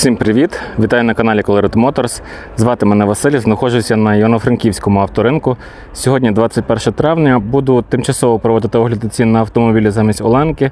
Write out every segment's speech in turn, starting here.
Всім привіт! Вітаю на каналі Colored Motors. Звати мене Василь, знаходжуся на Івано-Франківському авторинку. Сьогодні, 21 травня, буду тимчасово проводити огляди цін на автомобілі замість Оленки.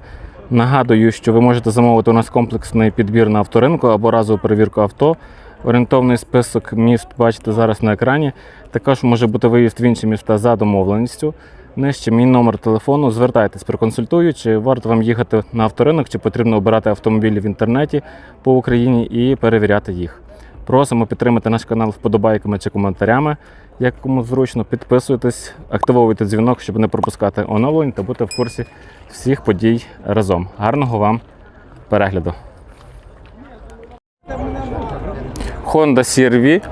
Нагадую, що ви можете замовити у нас комплексний підбір на авторинку або разову перевірку авто. Орієнтовний список міст бачите зараз на екрані. Також може бути виїзд в інші міста за домовленістю. Нижче мій номер телефону. Звертайтесь, проконсультую, чи варто вам їхати на авторинок, чи потрібно обирати автомобілі в інтернеті по Україні і перевіряти їх. Просимо підтримати наш канал вподобайками чи коментарями. Як кому зручно, підписуйтесь, активовуйте дзвінок, щоб не пропускати оновлень та бути в курсі всіх подій разом. Гарного вам перегляду! Honda CR-V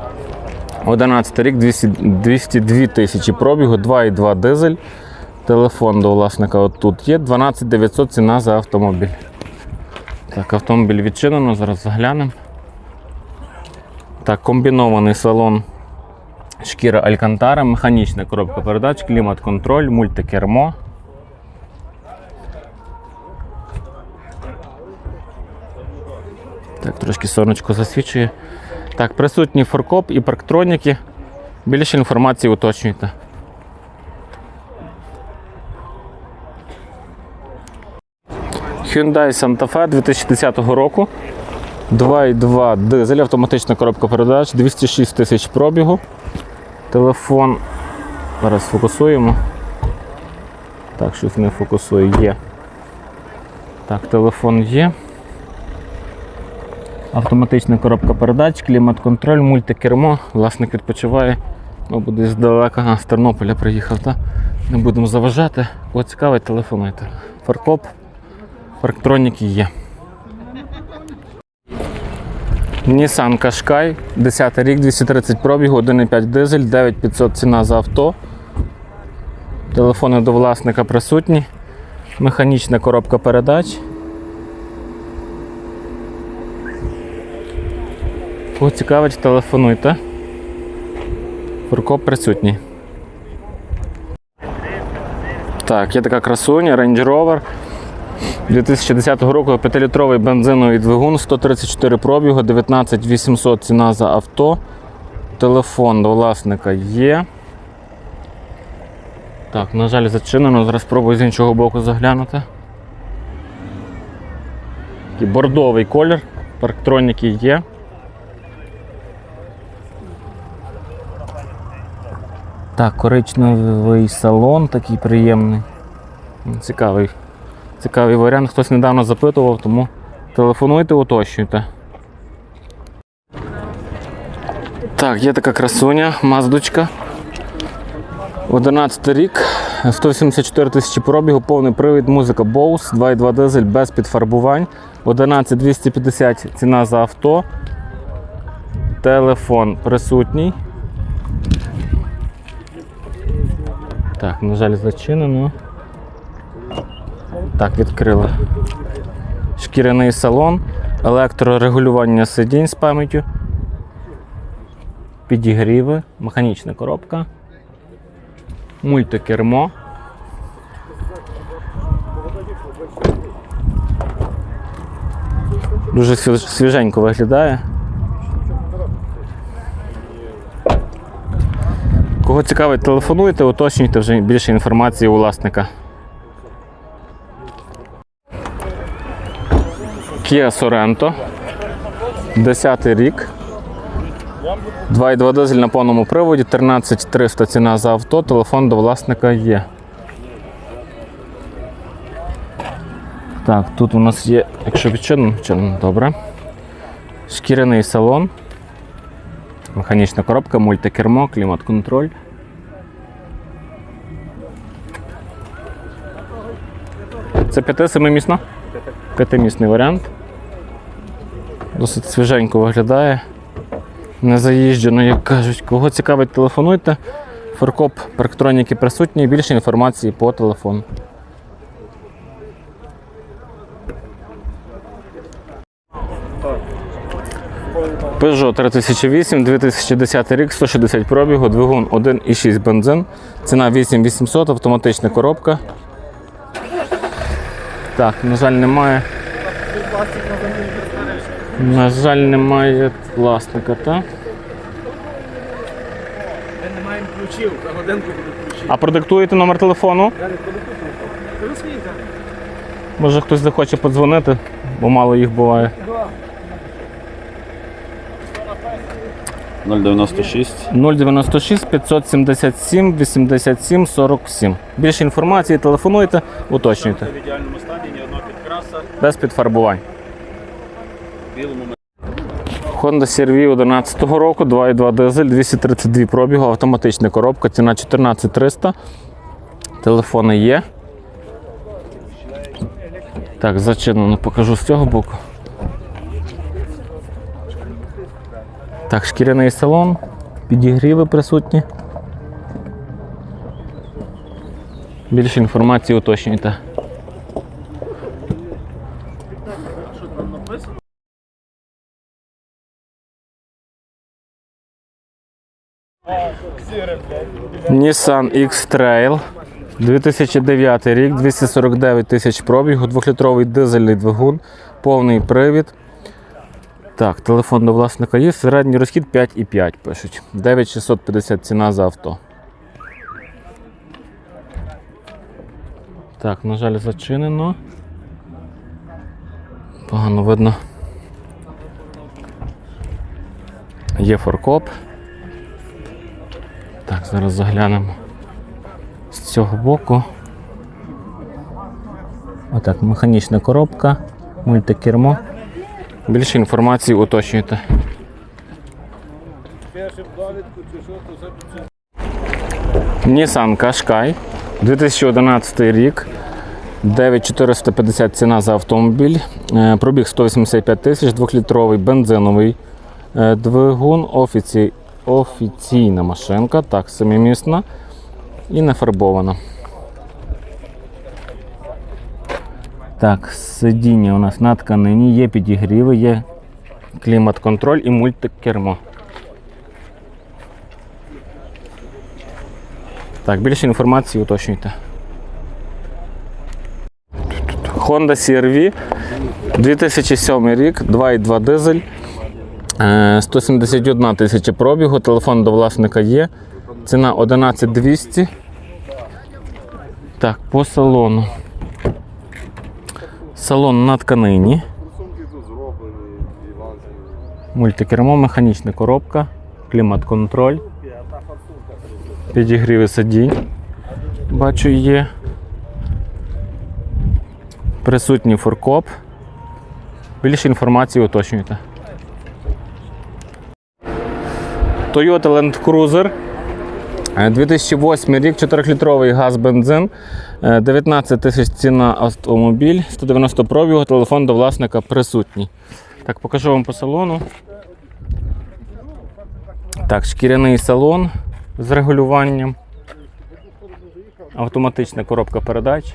11 рік, 200, 202 тисячі пробігу, 2,2 дизель. Телефон до власника отут є. 12 900 ціна за автомобіль. Так, автомобіль відчинено, зараз заглянемо. Так, комбінований салон шкіра Алькантара, механічна коробка передач, клімат-контроль, мультикермо. Так, трошки сонечко засвічує. Так, присутні форкоп і парктроніки. Більше інформації уточнюйте. Hyundai Santa Fe 2010 року. 2,2 дизель, автоматична коробка передач, 206 тисяч пробігу. Телефон. Зараз фокусуємо. Так, щось не фокусує. Є. Так, телефон є. Автоматична коробка передач, клімат-контроль, мультикермо. Власник відпочиває. Десь здалека а, з Тернополя приїхав. Та? Не будемо заважати. Кого цікавить, телефонуйте. Фаркоп, парктроніки є. Nissan Qashqai, 10 рік, 230 пробігу, 1,5 дизель, 9500 ціна за авто. Телефони до власника присутні. Механічна коробка передач. Кого цікавить, телефонуйте. Фуркоп присутній. Так, є така красуня, Range Rover. 2010 року 5-літровий бензиновий двигун, 134 пробігу, 19 800 ціна за авто. Телефон до власника є. Так, на жаль, зачинено. Зараз спробую з іншого боку заглянути. Такий бордовий колір, парктроніки є. Так, коричневий салон такий приємний. Цікавий. Цікавий варіант. Хтось недавно запитував, тому телефонуйте, уточнюйте. Так, є така красуня, маздочка. 11 рік, 174 тисячі пробігу, повний привід, музика Bose, 2,2 дизель без підфарбувань. 11 250 ціна за авто. Телефон присутній. Так, на жаль, зачинено. Так, відкрили. Шкіряний салон, електрорегулювання сидінь з пам'яттю, підігріви, механічна коробка, мультикермо. Дуже свіженько виглядає. Кого цікавить, телефонуйте, уточнюйте вже більше інформації у власника. Kia Sorento. 10 рік. 2,2 дизель на повному приводі, 13 300 ціна за авто, телефон до власника є. Так, тут у нас є, якщо відчинено, відчинено, добре. Шкіряний салон. Механічна коробка, мультикермо, клімат-контроль. Це 5-7-місно? П'ятимісний варіант. Досить свіженько виглядає. Не заїжджено, як кажуть. Кого цікавить, телефонуйте. Форкоп парктроніки присутні, більше інформації по телефону. Peugeot 3008, 2010 рік, 160 пробігу, двигун 1,6 бензин, ціна 8800, автоматична коробка. Так, на жаль, немає. На жаль, немає власника, так? Ми не маємо ключів, за годинку будуть ключі. А продиктуєте номер телефону? Я не? Може хтось захоче подзвонити, бо мало їх буває. 096 096 577 87 47. Більше інформації телефонуйте, уточнюйте. в ідеальному стані, ні одного підкраса, Без підфарбувань. Honda CR-V 11 року, 2.2 дизель, 232 пробігу, автоматична коробка, ціна 14300. Телефони є. Так, зачинено, покажу з цього боку. Так, шкіряний салон, підігріви присутні. Більше інформації уточнюйте. Nissan X-Trail 2009 рік, 249 тисяч пробігу, 2-літровий дизельний двигун, повний привід. Так, телефон до власника є, середній розхід 5,5 пишуть. 9650 ціна за авто. Так, на жаль, зачинено. Погано видно. Є форкоп. Так, зараз заглянемо з цього боку. Отак, механічна коробка, мультикермо. Більше інформації уточнюйте. Nissan Qashqai 2011 рік. 9450 ціна за автомобіль. Е, Пробіг 185 тисяч, 2-літровий бензиновий е, двигун, офіці... офіційна машинка, так, семимісна і не фарбована. Так, сидіння у нас на тканині, є підігріви, є клімат-контроль і мультикермо. Так, більше інформації уточнюйте. Honda CR-V 2007 рік, 2,2 дизель, е, 171 тисяча пробігу, телефон до власника є. Ціна 11200. Так, по салону. Салон на тканині. Мультикермо, механічна коробка, клімат-контроль. Підігріви сидінь. Бачу, є. Присутній форкоп. Більше інформації уточнюйте. Toyota Land Cruiser. Е, 2008 рік, 4-літровий газ бензин, Е, 19 тисяч ціна автомобіль, 190 пробігу, телефон до власника присутній. Так, покажу вам по салону. Так, шкіряний салон з регулюванням. Автоматична коробка передач.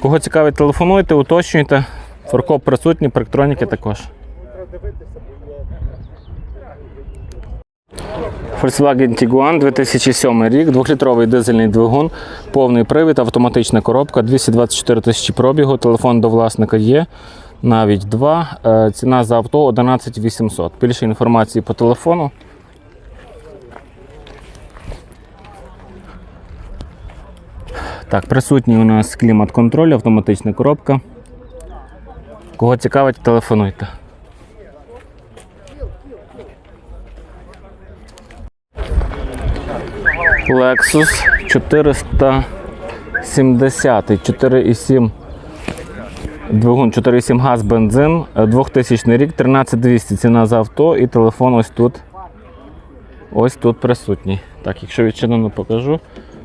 Кого цікавить, телефонуйте, уточнюйте. Форкоп присутній, парктроніки також. Volkswagen Tiguan 2007 рік, 2-літровий дизельний двигун, повний привід, автоматична коробка, 224 тисячі пробігу, телефон до власника є, навіть два. Е, Ціна за авто 11 800. Більше інформації по телефону. Так, присутній у нас клімат-контроль, автоматична коробка. Кого цікавить, телефонуйте. Lexus 470 4,7 двигун 4,7 газ бензин, е, 2000 рік, 13200 ціна за авто і телефон ось тут. Ось тут присутній. Так, якщо відчинено, покажу.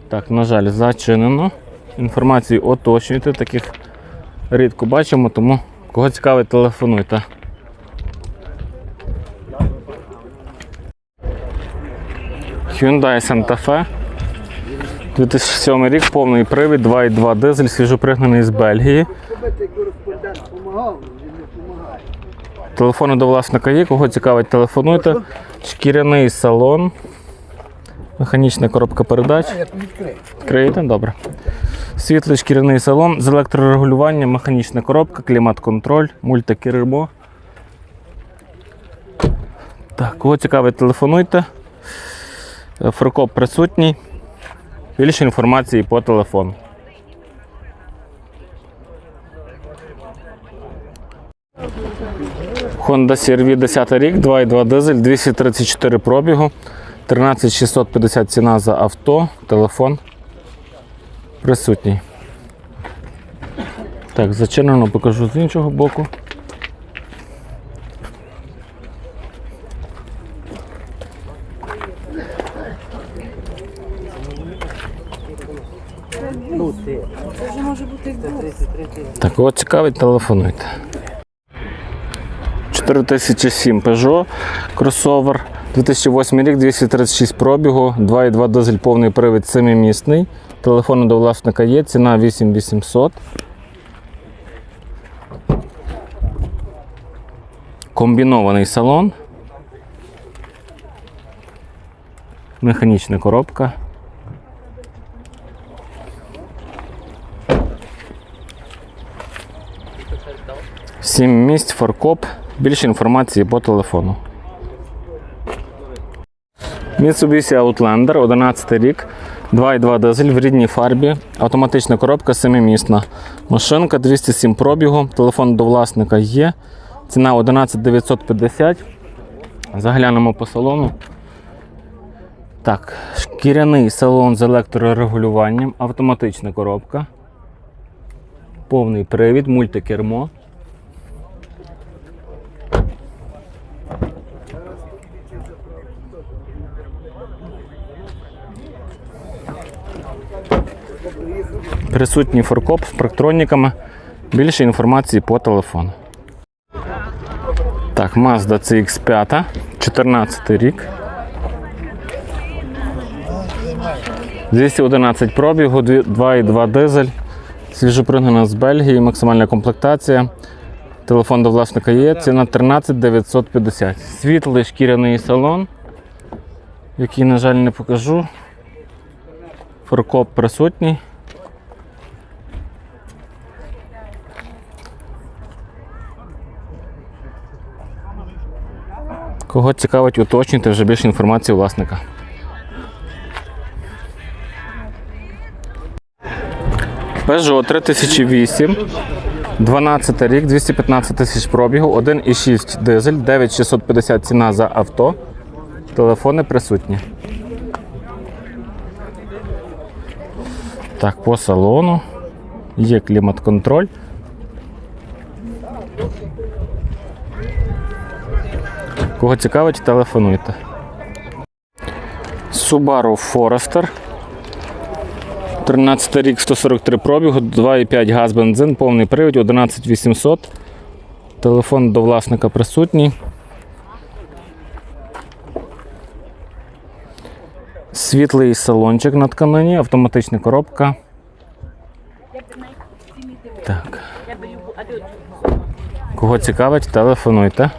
Так, на жаль, зачинено. Інформацію уточнюйте, таких рідко бачимо, тому кого цікавить, телефонуйте. Hyundai Santa Fe. 2007 рік, повний привід, 2,2 дизель, свіжопригнаний з Бельгії. Телефони до власника є, кого цікавить, телефонуйте. Шкіряний салон. Механічна коробка передач. Відкриєте? Добре. Світлий шкіряний салон з електрорегулюванням, механічна коробка, клімат-контроль, мультикермо. Так, кого цікавить, телефонуйте. Е, присутній. Більше інформації по телефону. Honda CR-V 10 рік, 2,2 дизель, 234 пробігу, 13650 ціна за авто, телефон присутній. Так, зачинено покажу з іншого боку. От цікавить, телефонуйте. 4007 Peugeot кросовер. 2008 рік, 236 пробігу, 2,2 дизель повний привід 7-місний. Телефон до власника є, ціна 8800. Комбінований салон. Механічна коробка. Сім місць, фаркоп. Більше інформації по телефону. Mitsubishi Outlander, 11 рік, 2,2 дизель в рідній фарбі, автоматична коробка 7-місна. Машинка 207 пробігу, телефон до власника є. Ціна 11 950. Заглянемо по салону. Так, шкіряний салон з електрорегулюванням, автоматична коробка. Повний привід, мультикермо. Присутній форкоп з парктроніками. Більше інформації по телефону. Так, Mazda CX5, 14 рік. 211 пробігу, 2,2 дизель. Свіжопригнана з Бельгії, максимальна комплектація. Телефон до власника є, ціна 13 950. Світлий шкіряний салон, який, на жаль, не покажу. Форкоп присутній. Кого цікавить, уточнюйте вже більше інформації власника. Peugeot 3008, 12 рік, 215 тисяч пробігу, 1,6 дизель, 9650 ціна за авто. Телефони присутні. Так, по салону. Є клімат-контроль. Кого цікавить, телефонуйте. Subaru Forester. 13 рік 143 пробігу, 2,5 газ бензин, повний привід, 11800. Телефон до власника присутній. Світлий салончик на тканині, автоматична коробка. Так. Кого цікавить, телефонуйте.